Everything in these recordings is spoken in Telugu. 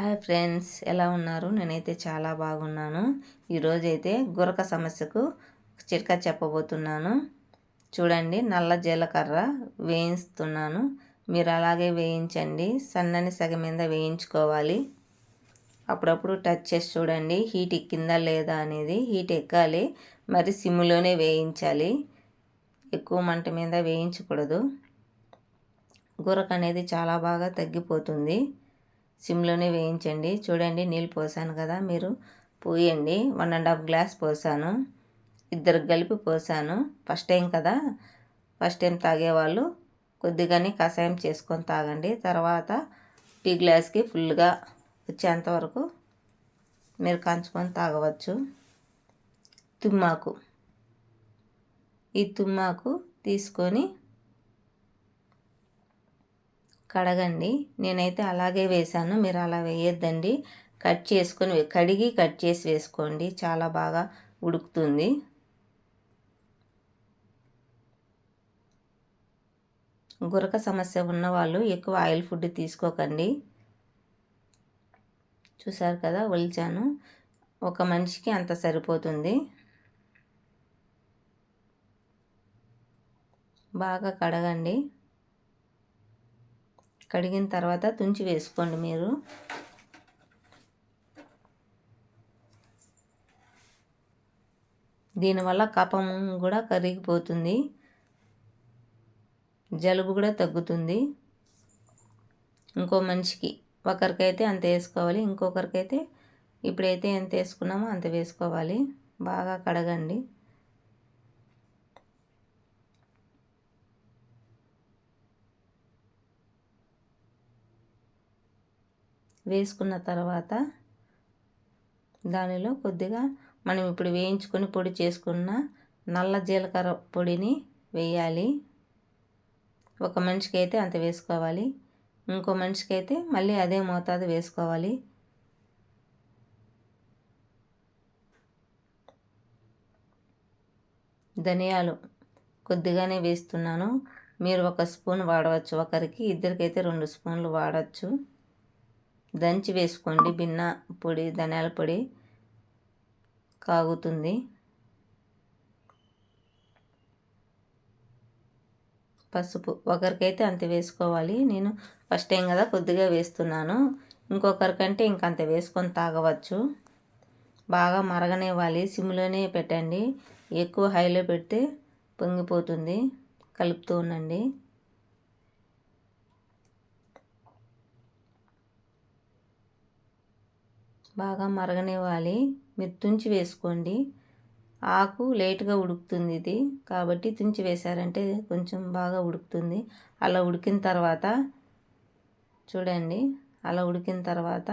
హాయ్ ఫ్రెండ్స్ ఎలా ఉన్నారు? నేనైతే చాలా బాగున్నాను. ఈరోజైతే గురక సమస్యకు చిట్కా చెప్పబోతున్నాను. చూడండి నల్ల జీలకర్ర వేయిస్తున్నాను. మీరు అలాగే వేయించండి. సన్నని సగం మీద వేయించుకోవాలి. అప్పుడప్పుడు టచ్ చేసి చూడండి హీట్ ఎక్కిందా లేదా అనేది. హీట్ ఎక్కాలి. మరి సిమ్లోనే వేయించాలి. ఎక్కువ మంట మీద వేయించకూడదు. గురక అనేది చాలా బాగా తగ్గిపోతుంది. సిమ్లోనే వేయించండి. చూడండి నీళ్ళు పోసాను కదా మీరు. పోయండి. వన్ అండ్ హాఫ్ గ్లాస్ పోసాను. ఇద్దరు కలిపి పోసాను. ఫస్ట్ టైం కదా. ఫస్ట్ టైం తాగేవాళ్ళు కొద్దిగానే కషాయం చేసుకొని తాగండి. తర్వాత టీ గ్లాస్కి ఫుల్గా వచ్చేంత వరకు మీరు కంచుకొని తాగవచ్చు. తుమ్మాకు. ఈ తుమ్మాకు తీసుకొని కడగండి. నేనైతే అలాగే వేసాను మీరు అలా వేయొద్దండి. కట్ చేసుకొని కడిగి కట్ చేసి వేసుకోండి. చాలా బాగా ఉడుకుతుంది. గురక సమస్య ఉన్నవాళ్ళు ఎక్కువ ఆయిల్ ఫుడ్ తీసుకోకండి. చూసారు కదా ఒలిచాను. ఒక మనిషికి అంత సరిపోతుంది. బాగా కడగండి. కడిగిన తర్వాత తుంచి వేసుకోండి మీరు. దీనివల్ల కఫం కూడా కరిగిపోతుంది. జలుబు కూడా తగ్గుతుంది. ఇంకో మనిషికి ఒకరికైతే అంత వేసుకోవాలి ఇంకొకరికైతే ఇప్పుడైతే ఎంత వేసుకున్నామో అంత వేసుకోవాలి. బాగా కడగండి. వేసుకున్న తర్వాత దానిలో కొద్దిగా మనం ఇప్పుడు వేయించుకొని పొడి చేసుకున్న నల్ల జీలకర్ర పొడిని వేయాలి. ఒక మనిషికి అయితే అంత వేసుకోవాలి. ఇంకో మనిషికి అయితే మళ్ళీ అదే మోతాదు వేసుకోవాలి. ధనియాలు కొద్దిగానే వేస్తున్నాను. మీరు ఒక స్పూన్ వాడవచ్చు. ఒకరికి ఇద్దరికైతే రెండు స్పూన్లు వాడచ్చు. దంచి వేసుకోండి. బిన్న పొడి ధనియాల పొడి కాగుతుంది. పసుపు ఒకరికైతే అంత వేసుకోవాలి. నేను ఫస్ట్ టైం కదా కొద్దిగా వేస్తున్నాను. ఇంకొకరికంటే ఇంకంత వేసుకొని తాగవచ్చు. బాగా మరగనివ్వాలి. సిమ్లోనే పెట్టండి. ఎక్కువ హైలో పెడితే పొంగిపోతుంది. కలుపుతూ ఉండండి. బాగా మరగనివ్వాలి. మీరు తుంచి వేసుకోండి. ఆకు లేటుగా ఉడుకుతుంది ఇది. కాబట్టి తుంచి వేశారంటే కొంచెం బాగా ఉడుకుతుంది. అలా ఉడికిన తర్వాత చూడండి. అలా ఉడికిన తర్వాత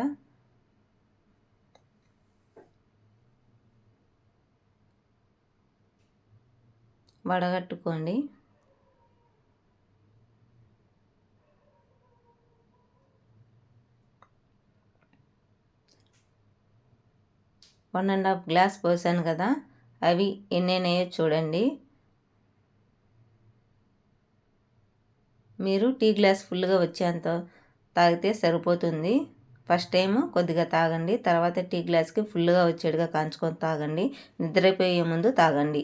వడగట్టుకోండి. వన్ అండ్ హాఫ్ గ్లాస్ పోసాను కదా అవి ఎన్నైనాయో చూడండి. మీరు టీ గ్లాస్ ఫుల్గా వచ్చేంత తాగితే సరిపోతుంది. ఫస్ట్ టైం కొద్దిగా తాగండి తర్వాత టీ గ్లాస్కి ఫుల్గా వచ్చేట్టుగా కాంచుకొని తాగండి. నిద్రపోయే ముందు తాగండి.